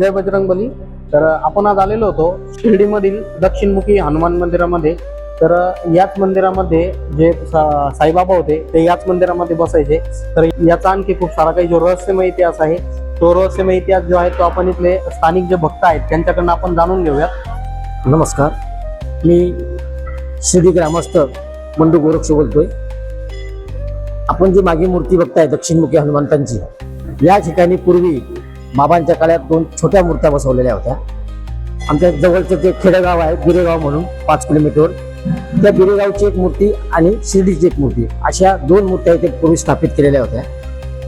जय बजरंग बली तर आपण आज आलेलो होतो शिर्डीमधील दक्षिणमुखी हनुमान मंदिरामध्ये. तर याच मंदिरामध्ये जे सा- साईबाबा होते ते याच मंदिरामध्ये बसायचे. तर याचा आणखी खूप सारा काही जो रहस्यमय इतिहास आहे तो रहस्यमय इतिहास जो आहे तो आपण इथले स्थानिक जे भक्त आहेत त्यांच्याकडनं आपण जाणून घेऊयात. नमस्कार. मी शिर्डी ग्रामस्थ मंडू गोरक्ष बोलतोय. आपण जी मागे मूर्ती बघताय दक्षिणमुखी हनुमंतांची या ठिकाणी पूर्वी बाबांच्या काळात दोन छोट्या मूर्त्या बसवलेल्या होत्या. आमच्या जवळचं जे खेडेगाव आहे बिरेगाव म्हणून पाच किलोमीटरवर त्या बिरेगावची एक मूर्ती आणि शिर्डीची एक मूर्ती अशा दोन मूर्त्या इथे पूर्वी स्थापित केलेल्या होत्या.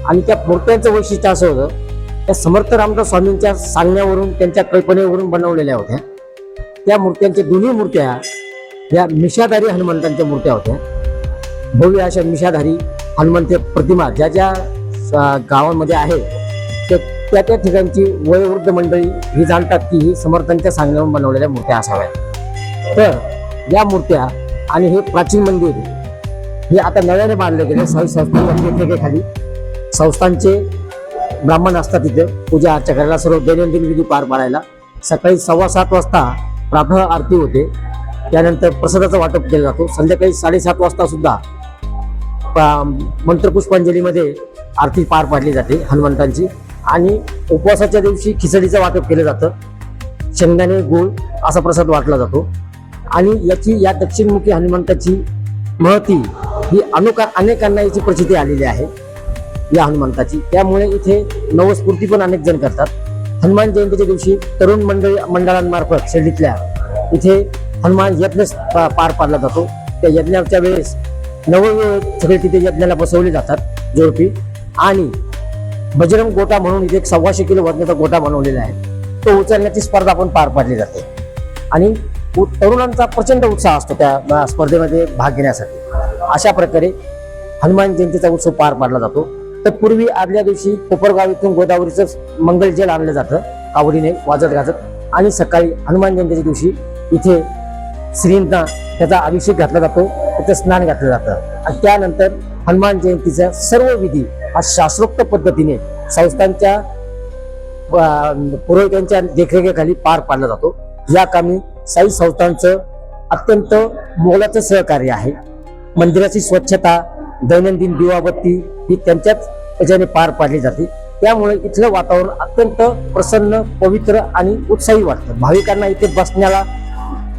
आणि त्या मूर्त्यांचं वैशिष्ट्य असं होतं त्या समर्थ रामदास स्वामींच्या सांगण्यावरून त्यांच्या कल्पनेवरून बनवलेल्या होत्या. त्या मूर्त्यांच्या दोन्ही मूर्त्या या मिशाधारी हनुमंतांच्या मूर्त्या होत्या. भव्य अशा मिशाधारी हनुमंत प्रतिमा ज्या ज्या गावांमध्ये आहे त्या त्या ठिकाणची वयोवृद्ध मंडळी ही जाणतात की ही समर्थांच्या सांगण्यावर बनवलेल्या मूर्त्या असाव्या तर या मूर्त्या आणि हे प्राचीन मंदिर हे आता नव्याने बांधले गेले. साई संस्थांचे ब्राह्मण असतात तिथे पूजा अर्चा करायला सर्व दैनंदिन विधी पार पाडायला. सकाळी सव्वा सात वाजता प्रातः आरती होते. त्यानंतर प्रसादाचं वाटप केलं जातो. संध्याकाळी साडेसात वाजता सुद्धा मंत्रपुष्पांजलीमध्ये आरती पार पाडली जाते हनुमंतांची. आणि उपवासाच्या दिवशी खिचडीचं वाटप केलं जातं. शेंगदाणे गुळ असा प्रसाद वाटला जातो. आणि याची या दक्षिणमुखी हनुमंताची महती ही अनुका अनेकांना याची प्रचिती आलेली आहे या हनुमंताची. त्यामुळे इथे नवस्फूर्ती पण अनेक जण करतात. हनुमान जयंतीच्या दिवशी तरुण मंडळी मंडळांमार्फत शिर्डीतल्या इथे हनुमान यज्ञ पार पाडला जातो. त्या यज्ञाच्या वेळेस नववे सगळे तिथे यज्ञाला बसवले जातात जोडपी. आणि बजरंग गोटा म्हणून इथे एक सव्वाशे किलो वजनाचा गोटा बनवलेला आहे. तो उचलण्याची स्पर्धा पण पार पाडली जाते. आणि उ- तरुणांचा प्रचंड उत्साह असतो त्या स्पर्धेमध्ये भाग घेण्यासाठी. अशा प्रकारे हनुमान जयंतीचा उत्सव पार पाडला जातो. तर पूर्वी आदल्या दिवशी कोपरगाव इथून गोदावरीचं मंगल जल आणलं जातं. कावडीने वाजत गाजत. आणि सकाळी हनुमान जयंतीच्या दिवशी इथे श्रींना त्याचा अभिषेक घातला जातो. त्याचं स्नान घातलं जातं. आणि त्यानंतर हनुमान जयंतीचा सर्व विधी हा शास्त्रोक्त पद्धतीने संस्थांच्या अं, पुरोहितांच्या देखरेखीखाली पार पाडला जातो. या कामी साई संस्थांचं अत्यंत मोलाचं सहकार्य आहे. मंदिराची स्वच्छता दैनंदिन दिवाबत्ती ही त्यांच्याच याच्याने पार पाडली जाते. त्यामुळे इथलं वातावरण अत्यंत प्रसन्न पवित्र आणि उत्साही वाटतं. भाविकांना इथे बसण्याला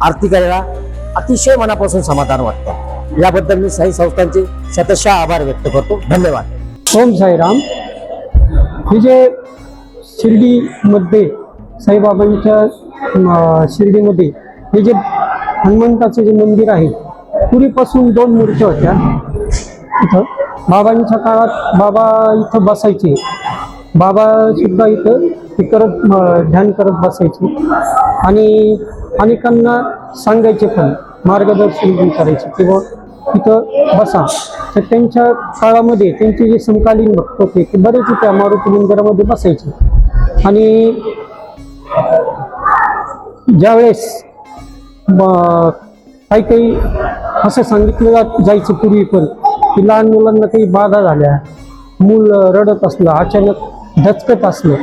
आरती करायला अतिशय मनापासून समाधान वाटतं. याबद्दल मी साई संस्थांचे शतशः आभार व्यक्त करतो. धन्यवाद. ओम साईराम. हे जे शिर्डीमध्ये साईबाबांच्या शिर्डीमध्ये हे जे हनुमंताचं जे मंदिर आहे पूर्वीपासून दोन मूर्त्या होत्या. इथं बाबांच्या काळात बाबा इथं बसायचे. बाबा सुद्धा इथं हे करत ध्यान करत बसायचे. आणि अनेकांना सांगायचे पण मार्गदर्शन पण करायचे. किंवा तिथं बसा. तर त्यांच्या काळामध्ये त्यांचे जे समकालीन भक्त होते ते बरेच त्या मारुती मंदिरामध्ये बसायचे. आणि ज्यावेळेस काही काही असं सांगितलं जा- जायचं पूर्वी पण की लहान मुलांना काही बाधा झाल्या मूल रडत असलं अचानक धचकत असलं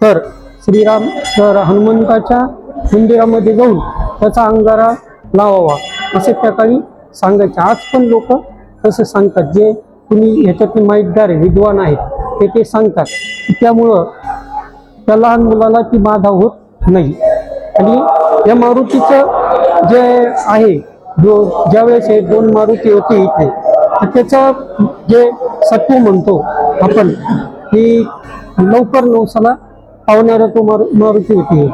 तर श्रीराम तर हनुमंताच्या मंदिरामध्ये जाऊन त्याचा अंगारा लावावा असे त्या काळी सांगायचे. आज पण लोक तसं सांगतात. जे कुणी याच्यातले माहितगार आहे, विद्वान आहेत ते ते सांगतात. त्यामुळं त्या लहान मुलाला ती बाधा होत नाही. आणि या मारुतीचं जे आहे जो ज्यावेळेस हे दोन मारुती होती इथे तर त्याचं जे सत्व म्हणतो आपण की लवकर नवसाला पावणारा तो मारु मारुती होती.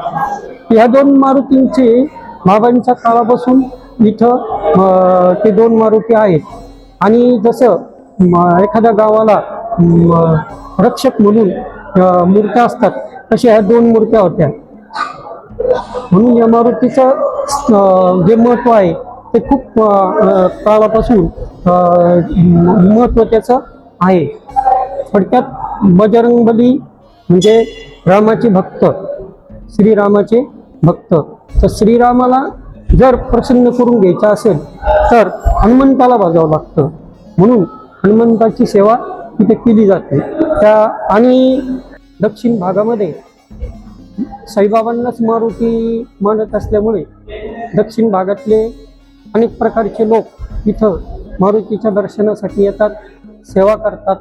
ह्या दोन मारुतींचे बाबांच्या काळापासून इथं ते दोन मारुती आहेत. आणि जसं एखाद्या गावाला रक्षक म्हणून मूर्त्या असतात तशा ह्या दोन मूर्त्या होत्या. म्हणून या मारुतीचं जे महत्त्व आहे ते खूप काळापासून महत्त्व त्याचं आहे. थोडक्यात बजरंगबली म्हणजे रामाचे भक्त श्रीरामाचे भक्त. तर श्रीरामाला जर प्रसन्न करून घ्यायचा असेल तर हनुमंताला बजावं लागतं. म्हणून हनुमंताची सेवा तिथे केली जाते. त्या आणि दक्षिण भागामध्ये साईबाबांनाच मारुती मानत असल्यामुळे दक्षिण भागातले अनेक प्रकारचे लोक इथं मारुतीच्या दर्शनासाठी येतात सेवा करतात.